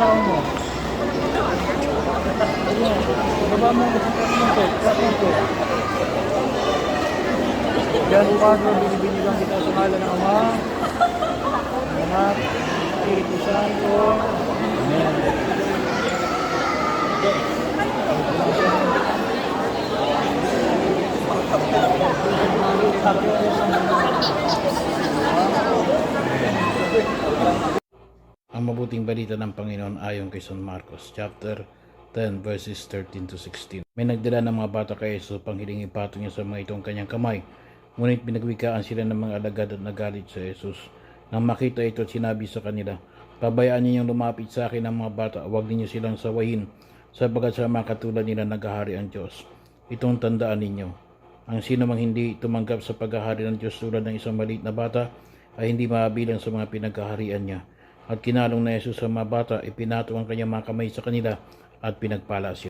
asawa mo? Baba mo trap mo po. Trap mo. Yan po Father, binibinigang kita sa ngalan ng Ama, Anak, Espiritu Santo. Amen. Ang mabuting balita ng Panginoon ayon kay San Marcos chapter 10 verses 13 to 16. May nagdala ng mga bata kay Jesus upang hiling ipatong niya sa mga itong kanyang kamay. Ngunit binagwikaan sila ng mga alagad at nagalit sa Jesus. Nang makita ito, sinabi sa kanila, Pabayaan ninyong lumapit sa akin ang mga bata, huwag ninyo silang sawayin, sapagat sa mga katulad nila naghahari ang Diyos. Itong tandaan ninyo, ang sino mang hindi tumanggap sa paghahari ng Diyos tulad ng isang maliit na bata, ay hindi mabilang sa mga pinaghaharian niya. At kinalong na Jesus sa mga bata, ipinato ang kanyang mga kamay sa kanila at pinagpala sila.